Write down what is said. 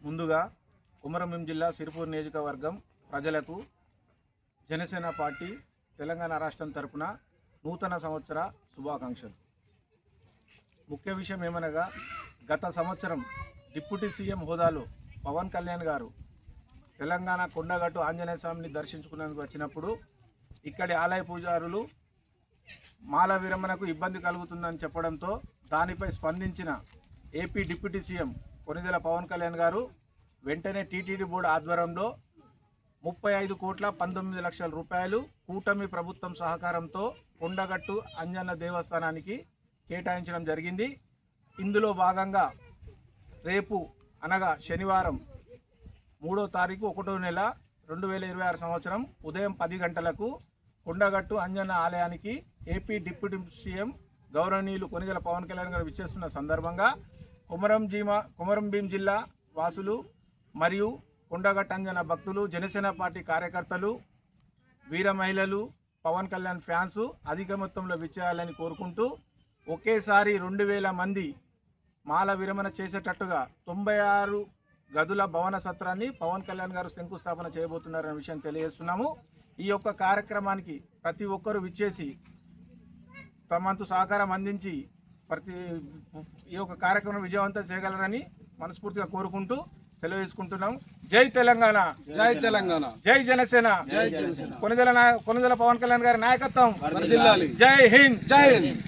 ముందుగా కుమరంభీం జిల్లా సిరిపూర్ నియోజకవర్గం ప్రజలకు జనసేన పార్టీ తెలంగాణ రాష్ట్రం తరపున నూతన సంవత్సర శుభాకాంక్షలు. ముఖ్య విషయం ఏమనగా గత సంవత్సరం డిప్యూటీ సీఎం హోదాలో పవన్ కళ్యాణ్ గారు తెలంగాణ కొండగట్టు ఆంజనేయ స్వామిని దర్శించుకునేందుకు వచ్చినప్పుడు ఇక్కడి ఆలయ పూజారులు మాల విరమణకు ఇబ్బంది కలుగుతుందని చెప్పడంతో దానిపై స్పందించిన AP deputy CM Konidela Pawan Kalyan garu వెంటనే టీటీడీ బోర్డు ఆధ్వర్యంలో ముప్పై ఐదు కోట్ల పంతొమ్మిది లక్షల రూపాయలు కూటమి ప్రభుత్వం సహకారంతో కొండగట్టు అంజన్న దేవస్థానానికి కేటాయించడం జరిగింది. ఇందులో భాగంగా రేపు అనగా శనివారం మూడో తారీఖు ఒకటో నెల రెండు వేల ఇరవై ఆరు సంవత్సరం ఉదయం పది గంటలకు కొండగట్టు అంజన్న ఆలయానికి ఏపీ డిప్యూటీ సీఎం గౌరవనీయులు కొనిదెల పవన్ కళ్యాణ్ గారు విచ్చేస్తున్న సందర్భంగా కుమరం జీమ కుమరం భీం జిల్లా వాసులు మరియు కొండగట్టు భక్తులు జనసేన పార్టీ కార్యకర్తలు వీర మహిళలు పవన్ కళ్యాణ్ ఫ్యాన్స్ అధిక మొత్తంలో విచ్చేయాలని కోరుకుంటూ ఒకేసారి రెండు వేల మంది మాల విరమణ చేసేటట్టుగా తొంభై ఆరు గదుల భవన సత్రాన్ని పవన్ కళ్యాణ్ గారు శంకుస్థాపన చేయబోతున్నారనే విషయం తెలియజేస్తున్నాము. ఈ యొక్క కార్యక్రమానికి ప్రతి ఒక్కరూ విచ్చేసి తమంతు సహకారం అందించి ప్రతి ఈ యొక్క కార్యక్రమం విజయవంతం చేయగలరని మనస్ఫూర్తిగా కోరుకుంటూ సెలవు తీసుకుంటున్నాం. జై తెలంగాణ. జై తెలంగాణ. జై జనసేన. జై జనసేన. కొనిదెల కొనిదెల పవన్ కళ్యాణ్ గారి నాయకత్వం. జై హింద్. జై హింద్.